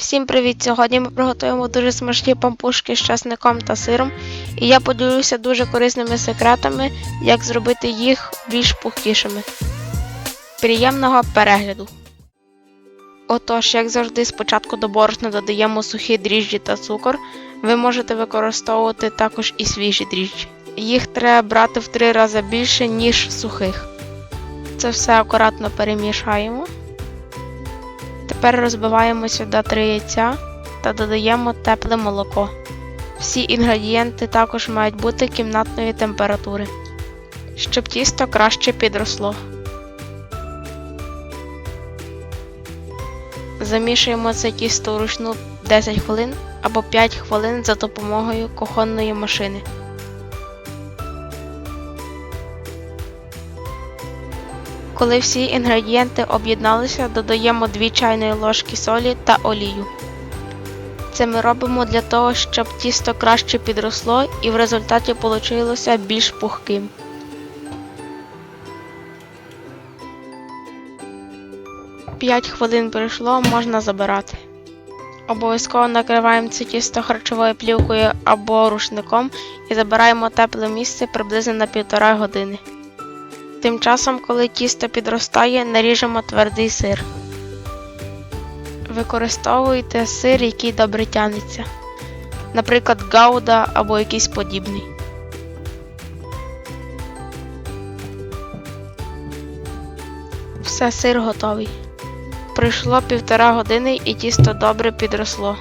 Всім привіт! Сьогодні ми приготуємо дуже смачні пампушки з часником та сиром, і я поділюся дуже корисними секретами, як зробити їх більш пухкішими. Приємного перегляду! Отож, як завжди, спочатку до борошна додаємо сухі дріжджі та цукор. Ви можете використовувати також і свіжі дріжджі. Їх треба брати в три рази більше, ніж сухих. Це все акуратно перемішаємо. Тепер розбиваємо сюди 3 яйця та додаємо тепле молоко. Всі інгредієнти також мають бути кімнатної температури, щоб тісто краще підросло. Замішуємо це тісто вручну 10 хвилин або 5 хвилин за допомогою кухонної машини. Коли всі інгредієнти об'єдналися, додаємо 2 чайної ложки солі та олію. Це ми робимо для того, щоб тісто краще підросло і в результаті вийшло більш пухким. П'ять хвилин пройшло, можна забирати. Обов'язково накриваємо це тісто харчовою плівкою або рушником і забираємо тепле місце приблизно на півтора години. Тим часом, коли тісто підростає, наріжемо твердий сир. Використовуйте сир, який добре тянеться, наприклад, гауда або якийсь подібний. Все, сир готовий. Пройшло півтора години і тісто добре підросло.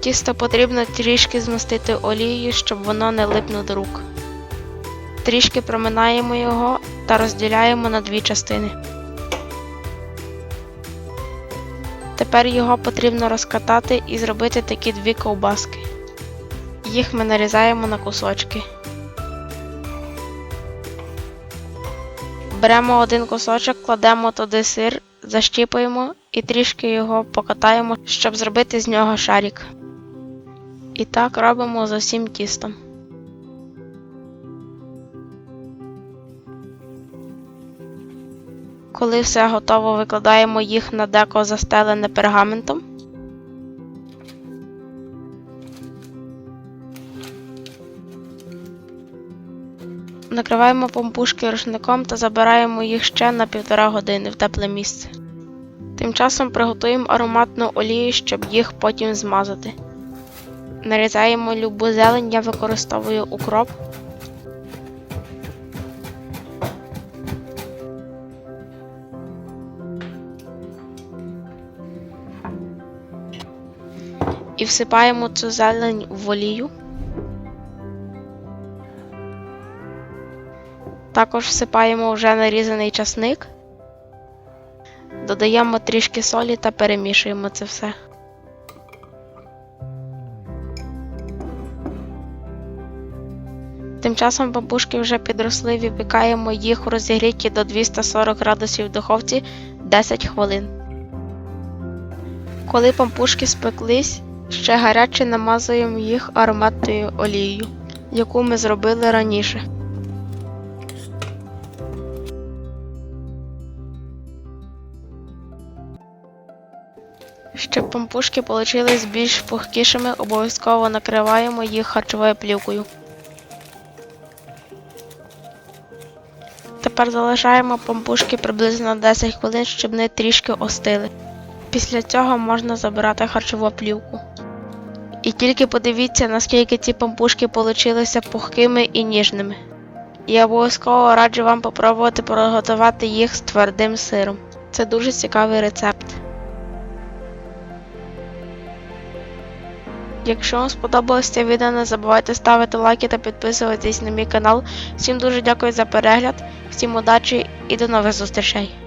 Тісто потрібно трішки змастити олією, щоб воно не липнуло до рук. Трішки проминаємо його та розділяємо на дві частини. Тепер його потрібно розкатати і зробити такі дві ковбаски. Їх ми нарізаємо на кусочки. Беремо один кусочок, кладемо туди сир, защіпуємо і трішки його покатаємо, щоб зробити з нього шарик. І так робимо з усім тістом. Коли все готово, викладаємо їх на деко застелене пергаментом. Накриваємо помпушки рушником та забираємо їх ще на півтора години в тепле місце. Тим часом приготуємо ароматну олію, щоб їх потім змазати. Нарізаємо любу зелень, я використовую укроп. І всипаємо цю зелень в олію. Також всипаємо вже нарізаний часник, додаємо трішки солі та перемішуємо це все. Тим часом бабушки вже підросли, випікаємо їх у розігріті до 240 градусів в духовці 10 хвилин. Коли пампушки спеклись, ще гаряче намазуємо їх ароматною олією, яку ми зробили раніше. Щоб пампушки получились більш пухкішими, обов'язково накриваємо їх харчовою плівкою. Тепер залишаємо пампушки приблизно 10 хвилин, щоб вони трішки остили. Після цього можна забирати харчову плівку. І тільки подивіться, наскільки ці пампушки получилися пухкими і ніжними. Я обов'язково раджу вам попробувати приготувати їх з твердим сиром. Це дуже цікавий рецепт. Якщо вам сподобалось це відео, не забувайте ставити лайки та підписуватись на мій канал. Всім дуже дякую за перегляд, всім удачі і до нових зустрічей!